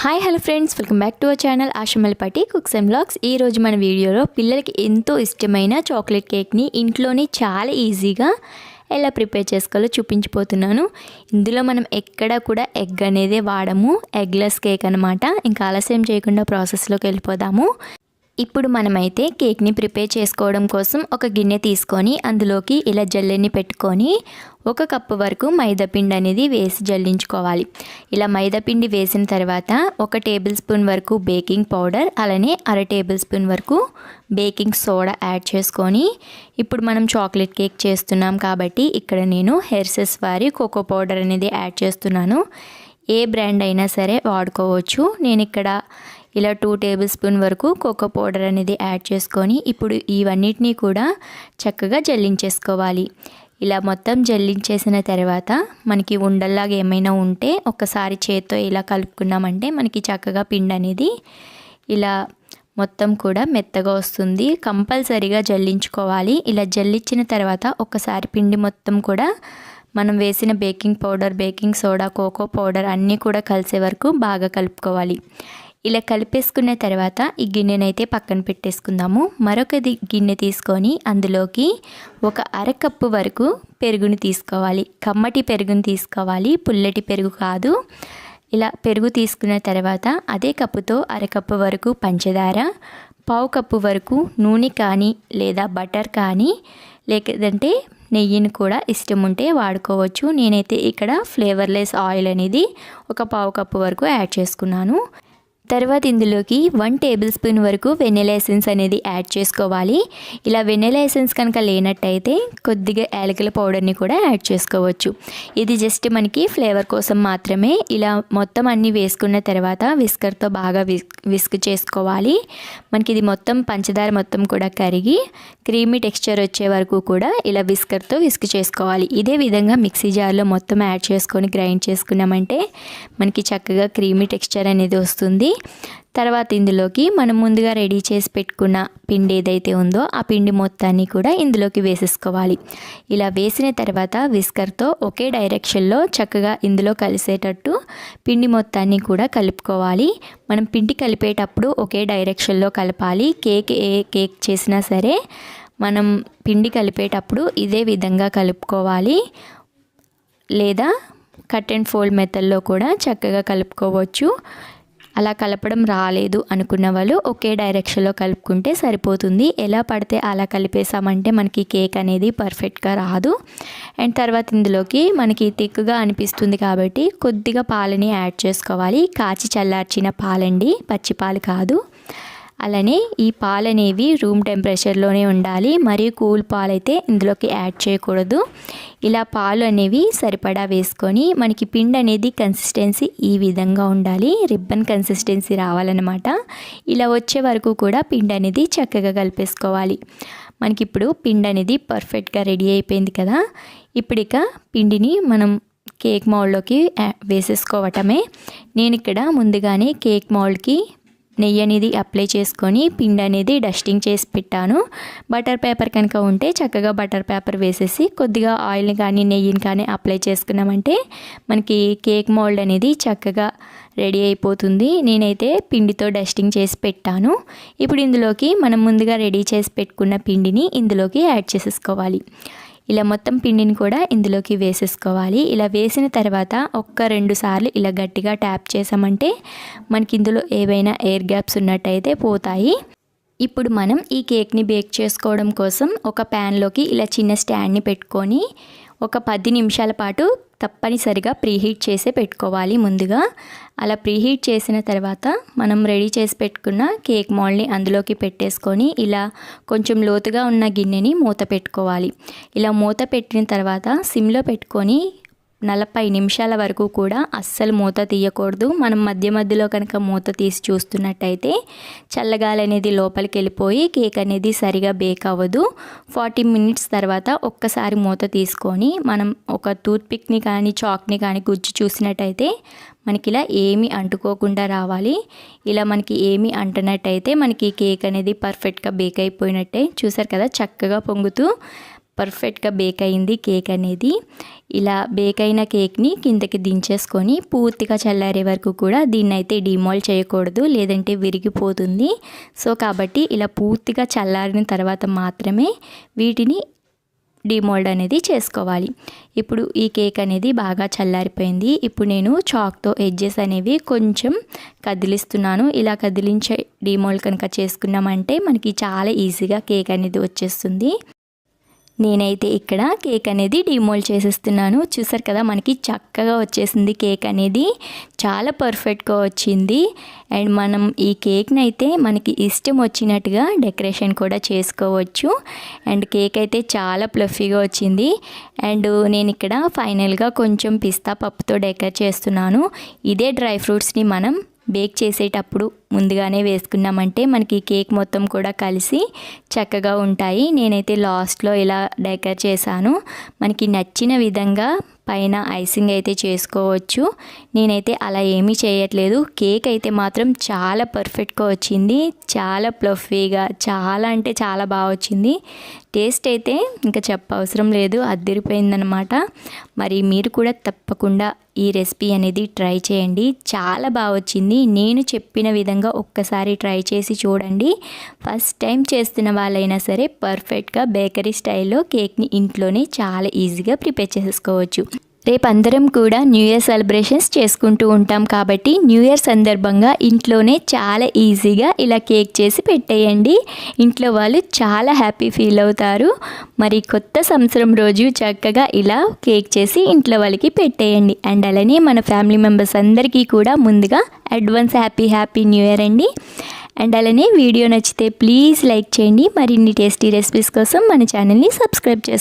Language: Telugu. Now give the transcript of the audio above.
Hi hello friends welcome back to our channel ఆశమల్పాటి cooks and blogs ఈ రోజు మన వీడియోలో పిల్లలకి ఎంతో ఇష్టమైన చాక్లెట్ కేక్ని ఇంట్లోనే చాలా ఈజీగా ఎలా ప్రిపేర్ చేసుకోవాలో చూపించిపోతున్నాను. ఇందులో మనం ఎక్కడ కూడా ఎగ్ అనేది వాడము. ఎగ్లెస్ కేక్ అనమాట ఇంకా ఆలస్యం చేయకుండా ప్రాసెస్లోకి వెళ్ళిపోదాము. ఇప్పుడు మనమైతే కేక్ని ప్రిపేర్ చేసుకోవడం కోసం ఒక గిన్నె తీసుకొని అందులోకి ఇలా జల్లెని పెట్టుకొని ఒక కప్పు వరకు మైదాపిండి అనేది వేసి జల్లించుకోవాలి. ఇలా మైదాపిండి వేసిన తర్వాత ఒక టేబుల్ స్పూన్ వరకు బేకింగ్ పౌడర్ అలానే అర టేబుల్ స్పూన్ వరకు బేకింగ్ సోడా యాడ్ చేసుకొని ఇప్పుడు మనం చాక్లెట్ కేక్ చేస్తున్నాం కాబట్టి ఇక్కడ నేను హెర్సెస్ వారి కోకో పౌడర్ అనేది యాడ్ చేస్తున్నాను. ఏ బ్రాండ్ అయినా సరే వాడుకోవచ్చు. నేను ఇక్కడ ఇలా టూ టేబుల్ స్పూన్ వరకు కోకో పౌడర్ అనేది యాడ్ చేసుకొని ఇప్పుడు ఇవన్నిటినీ కూడా చక్కగా జల్లించేసుకోవాలి. ఇలా మొత్తం జల్లించేసిన తర్వాత మనకి ఉండల్లాగా ఏమైనా ఉంటే ఒకసారి చేత్తో ఇలా కలుపుకున్నామంటే మనకి చక్కగా పిండి అనేది ఇలా మొత్తం కూడా మెత్తగా వస్తుంది. కంపల్సరీగా జల్లించుకోవాలి. ఇలా జల్లించిన తర్వాత ఒకసారి పిండి మొత్తం కూడా మనం వేసిన baking powder baking soda cocoa powder అన్నీ కూడా కలిసే వరకు బాగా కలుపుకోవాలి. ఇలా కలిపేసుకున్న తర్వాత ఈ గిన్నెనైతే పక్కన పెట్టేసుకుందాము. మరొక గిన్నె తీసుకొని అందులోకి ఒక అరకప్పు వరకు పెరుగుని తీసుకోవాలి. కమ్మటి పెరుగుని తీసుకోవాలి. పుల్లటి పెరుగు కాదు. ఇలా పెరుగు తీసుకున్న తర్వాత అదే కప్పుతో అరకప్పు వరకు పంచదార పావు కప్పు వరకు నూనె కానీ లేదా బటర్ కానీ లేదంటే నెయ్యిని కూడా ఇష్టం ఉంటే వాడుకోవచ్చు. నేనైతే ఇక్కడ ఫ్లేవర్లెస్ ఆయిల్ అనేది ఒక పావు కప్పు వరకు యాడ్ చేసుకున్నాను. తర్వాత ఇందులోకి వన్ టేబుల్ స్పూన్ వరకు వెనిలా ఎసెన్స్ అనేది యాడ్ చేసుకోవాలి. ఇలా వెనిలా ఎసెన్స్ కనుక లేనట్టయితే కొద్దిగా యాలకుల పౌడర్ని కూడా యాడ్ చేసుకోవచ్చు. ఇది జస్ట్ మనకి ఫ్లేవర్ కోసం మాత్రమే. ఇలా మొత్తం అన్నీ వేసుకున్న తర్వాత విస్కర్తో బాగా విస్క్ చేసుకోవాలి. మనకి ఇది మొత్తం పంచదార మొత్తం కూడా కరిగి క్రీమీ టెక్స్చర్ వచ్చే వరకు కూడా ఇలా విస్కర్తో విస్క్ చేసుకోవాలి. ఇదే విధంగా మిక్సీ జార్లో మొత్తం యాడ్ చేసుకొని గ్రైండ్ చేసుకున్నామంటే మనకి చక్కగా క్రీమీ టెక్స్చర్ అనేది వస్తుంది. తర్వాత ఇందులోకి మనం ముందుగా రెడీ చేసి పెట్టుకున్న పిండి ఏదైతే ఉందో ఆ పిండి మొత్తాన్ని కూడా ఇందులోకి వేసేసుకోవాలి. ఇలా వేసిన తర్వాత విస్కర్తో ఒకే డైరెక్షన్లో చక్కగా ఇందులో కలిసేటట్టు పిండి మొత్తాన్ని కూడా కలుపుకోవాలి. మనం పిండి కలిపేటప్పుడు ఒకే డైరెక్షన్లో కలపాలి. కేక్ ఏ కేక్ చేసినా సరే మనం పిండి కలిపేటప్పుడు ఇదే విధంగా కలుపుకోవాలి. లేదా కట్ అండ్ ఫోల్డ్ మెథడ్లో కూడా చక్కగా కలుపుకోవచ్చు. అలా కలపడం రాలేదు అనుకున్న వాళ్ళు ఒకే డైరెక్షన్లో కలుపుకుంటే సరిపోతుంది. ఎలా పడితే అలా కలిపేసామంటే మనకి కేక్ అనేది పర్ఫెక్ట్గా రాదు. అండ్ తర్వాత ఇందులోకి మనకి తిక్కుగా అనిపిస్తుంది కాబట్టి కొద్దిగా పాలని యాడ్ చేసుకోవాలి. కాచి చల్లార్చిన పాలండి. పచ్చి పాలు కాదు. అలానే ఈ పాలు అనేవి రూమ్ టెంపరేచర్లోనే ఉండాలి మరియు కూల్ పాలు అయితే ఇందులోకి యాడ్ చేయకూడదు. ఇలా పాలు అనేవి సరిపడా వేసుకొని మనకి పిండి అనేది కన్సిస్టెన్సీ ఈ విధంగా ఉండాలి రిబ్బన్ కన్సిస్టెన్సీ రావాలన్నమాట. ఇలా వచ్చే వరకు కూడా పిండి అనేది చక్కగా కలిపేసుకోవాలి. మనకి ఇప్పుడు పిండి అనేది పర్ఫెక్ట్గా రెడీ అయిపోయింది కదా. ఇప్పుడు ఇక పిండిని మనం కేక్ మౌల్డ్లోకి వేసేసుకోవటమే. నేను ఇక్కడ ముందుగానే కేక్ మౌల్డ్కి నెయ్యి అనేది అప్లై చేసుకొని పిండి అనేది డస్టింగ్ చేసి పెట్టాను. బటర్ పేపర్ కనుక ఉంటే చక్కగా బటర్ పేపర్ వేసేసి కొద్దిగా ఆయిల్ని కానీ నెయ్యిని కానీ అప్లై చేసుకున్నామంటే మనకి కేక్ మోల్డ్ అనేది చక్కగా రెడీ అయిపోతుంది. నేనైతే పిండితో డస్టింగ్ చేసి పెట్టాను. ఇప్పుడు ఇందులోకి మనం ముందుగా రెడీ చేసి పెట్టుకున్న పిండిని ఇందులోకి యాడ్ చేసేసుకోవాలి. ఇలా మొత్తం పిండిని కూడా ఇందులోకి వేసేసుకోవాలి. ఇలా వేసిన తర్వాత ఒక్క రెండు సార్లు ఇలా గట్టిగా ట్యాప్ చేసామంటే మనకి ఇందులో ఏవైనా ఎయిర్ గ్యాప్స్ ఉన్నట్టయితే పోతాయి. ఇప్పుడు మనం ఈ కేక్ని బేక్ చేసుకోవడం కోసం ఒక ప్యాన్లోకి ఇలా చిన్న స్టాండ్ని పెట్టుకొని ఒక పది నిమిషాల పాటు తప్పనిసరిగా ప్రీహీట్ చేసే పెట్టుకోవాలి ముందుగా. అలా ప్రీహీట్ చేసిన తర్వాత మనం రెడీ చేసి పెట్టుకున్న కేక్ మాల్ని అందులోకి పెట్టేసుకొని ఇలా కొంచెం లోతుగా ఉన్న గిన్నెని మూత పెట్టుకోవాలి. ఇలా మూత పెట్టిన తర్వాత సిమ్లో పెట్టుకొని నలభై నిమిషాల వరకు కూడా అస్సలు మూత తీయకూడదు. మనం మధ్య మధ్యలో కనుక మూత తీసి చూస్తున్నట్టయితే చల్లగాలి అనేది లోపలికి వెళ్ళిపోయి కేక్ అనేది సరిగా బేక్ అవ్వదు. ఫార్టీ మినిట్స్ తర్వాత ఒక్కసారి మూత తీసుకొని మనం ఒక టూత్పిక్ని కానీ చాక్ని కానీ గుజ్జు చూసినట్టయితే మనకి ఇలా ఏమి అంటుకోకుండా రావాలి. ఇలా మనకి ఏమి అంటనట్టయితే మనకి కేక్ అనేది పర్ఫెక్ట్గా బేక్ అయిపోయినట్టే. చూసారు కదా చక్కగా పొంగుతూ పర్ఫెక్ట్గా బేక్ అయింది కేక్ అనేది. ఇలా బేక్ అయిన కేక్ని కిందకి దించేసుకొని పూర్తిగా చల్లారే వరకు కూడా దీన్ని అయితే డిమాల్ చేయకూడదు లేదంటే విరిగిపోతుంది. సో కాబట్టి ఇలా పూర్తిగా చల్లారిన తర్వాత మాత్రమే వీటిని డిమోల్డ్ అనేది చేసుకోవాలి. ఇప్పుడు ఈ కేక్ అనేది బాగా చల్లారిపోయింది. ఇప్పుడు నేను చాక్తో ఎడ్జెస్ అనేవి కొంచెం కదిలిస్తున్నాను. ఇలా కదిలించే డిమోల్డ్ కనుక చేసుకున్నామంటే మనకి చాలా ఈజీగా కేక్ అనేది వచ్చేస్తుంది. నేనైతే ఇక్కడ కేక్ అనేది డిమోల్డ్ చేసేస్తున్నాను. చూసారు కదా మనకి చక్కగా వచ్చేసింది కేక్ అనేది. చాలా పర్ఫెక్ట్గా వచ్చింది. అండ్ మనం ఈ కేక్ని అయితే మనకి ఇష్టం వచ్చినట్టుగా డెకరేషన్ కూడా చేసుకోవచ్చు. అండ్ కేక్ అయితే చాలా ప్లఫీగా వచ్చింది. అండ్ నేను ఇక్కడ ఫైనల్గా కొంచెం పిస్తా పప్పుతో డెకర్ చేస్తున్నాను. ఇదే డ్రై ఫ్రూట్స్ని మనం బేక్ చేసేటప్పుడు ముందుగానే వేసుకున్నామంటే మనకి కేక్ మొత్తం కూడా కలిసి చక్కగా ఉంటాయి. నేనైతే లాస్ట్లో ఇలా డెకర్ చేశాను. మనకి నచ్చిన విధంగా పైన ఐసింగ్ అయితే చేసుకోవచ్చు. నేనైతే అలా ఏమీ చేయట్లేదు. కేక్ అయితే మాత్రం చాలా పర్ఫెక్ట్గా వచ్చింది. చాలా ప్లఫీగా చాలా అంటే చాలా బాగా వచ్చింది. టేస్ట్ అయితే ఇంకా చెప్పవసరం లేదు. అద్దరిపోయిందనమాట మరి మీరు కూడా తప్పకుండా ఈ రెసిపీ అనేది ట్రై చేయండి. చాలా బాగా వచ్చింది. నేను చెప్పిన విధంగా ఒక్కసారి ట్రై చేసి చూడండి. ఫస్ట్ టైం చేస్తున్న వాళ్ళైనా సరే పర్ఫెక్ట్గా బేకరీ స్టైల్లో కేక్ని ఇంట్లోనే చాలా ఈజీగా ప్రిపేర్ చేసుకోవచ్చు. రేపు అందరం కూడా న్యూ ఇయర్ సెలబ్రేషన్స్ చేసుకుంటూ ఉంటాం కాబట్టి న్యూ ఇయర్ సందర్భంగా ఇంట్లోనే చాలా ఈజీగా ఇలా కేక్ చేసి పెట్టేయండి. ఇంట్లో వాళ్ళు చాలా హ్యాపీ ఫీల్ అవుతారు. మరి కొత్త సంవత్సరం రోజు చక్కగా ఇలా కేక్ చేసి ఇంట్లో వాళ్ళకి పెట్టేయండి. అండ్ అలానే మన ఫ్యామిలీ మెంబర్స్ అందరికీ కూడా ముందుగా advance happy happy new year అండి. అండ్ అలానే వీడియో నచ్చితే ప్లీజ్ లైక్ చేయండి. మరిన్ని టేస్టీ రెసిపీస్ కోసం మన ఛానల్ని సబ్స్క్రైబ్ చేసుకోండి.